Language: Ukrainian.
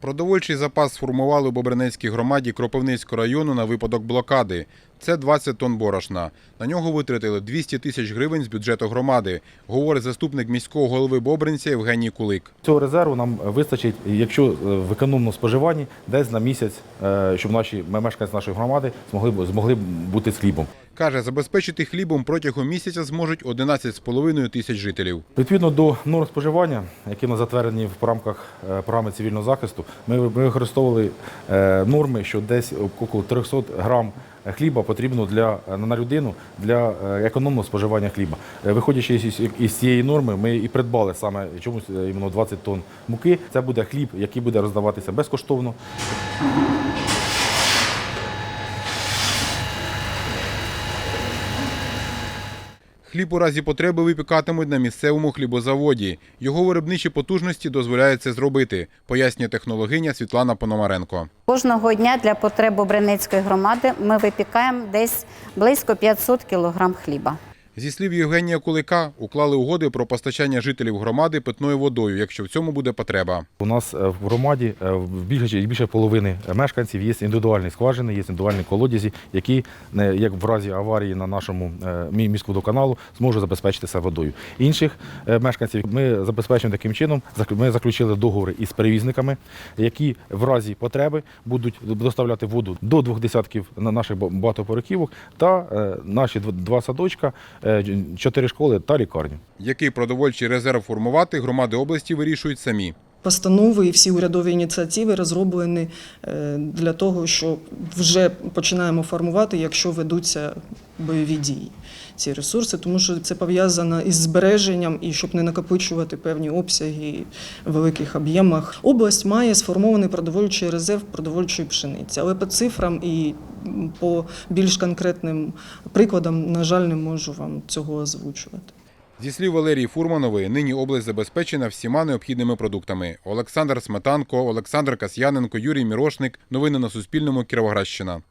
Продовольчий запас сформували у Бобринецькій громаді Кропивницького району на випадок блокади. Це 20 тонн борошна. На нього витратили 200 тисяч гривень з бюджету громади, говорить заступник міського голови Бобринця Євгеній Кулик. Цього резерву нам вистачить, якщо е, в економному споживанні, десь на місяць, е, щоб наші мешканці нашої громади змогли змогли бути з хлібом. Каже, забезпечити хлібом протягом місяця зможуть 11,5 тисяч жителів. Відповідно до норм споживання, які на затверджені в рамках е, програми цивільного захисту, ми ми використовували норми, що десь около 300 грам хліба потрібно для на людину для е, економного споживання хліба. Е, Виходячи із, із цієї норми, ми і придбали саме чомусь е, іменно 20 тонн муки. Це буде хліб, який буде роздаватися безкоштовно. Хліб у разі потреби випікатимуть на місцевому хлібозаводі. Його виробничі потужності дозволяють це зробити, пояснює технологиня Світлана Пономаренко. Кожного дня для потреб Бобринецької громади ми випікаємо десь близько 500 кілограм хліба. Зі слів Євгенія Кулика, уклали угоди про постачання жителів громади питною водою, якщо в цьому буде потреба. У нас е, в громаді е, більше, більше половини мешканців є індивідуальні скважини, є індивідуальні колодязі, які, як в разі аварії на нашому е, мі- міськводоканалу, зможуть забезпечитися водою. Інших е, мешканців ми забезпечуємо таким чином. Ми заключили договори із перевізниками, які в разі потреби будуть доставляти воду до двох десятків на наших ба- багатоповерхівок та е, наші два садочка, е, чотири школи та лікарню. Який продовольчий резерв формувати, громади області вирішують самі. Постанови і всі урядові ініціативи розроблені е, для того, що вже починаємо формувати, якщо ведуться бойові дії. Ці ресурси, тому що це пов'язано із збереженням і щоб не накопичувати певні обсяги в великих об'ємах. Область має сформований продовольчий резерв продовольчої пшениці, але по цифрам і по більш конкретним прикладам, на жаль, не можу вам цього озвучувати. Зі слів Валерії Фурманової, нині область забезпечена всіма необхідними продуктами. Олександр Сметанко, Олександр Касьяненко, Юрій Мірошник. Новини на Суспільному. Кіровоградщина.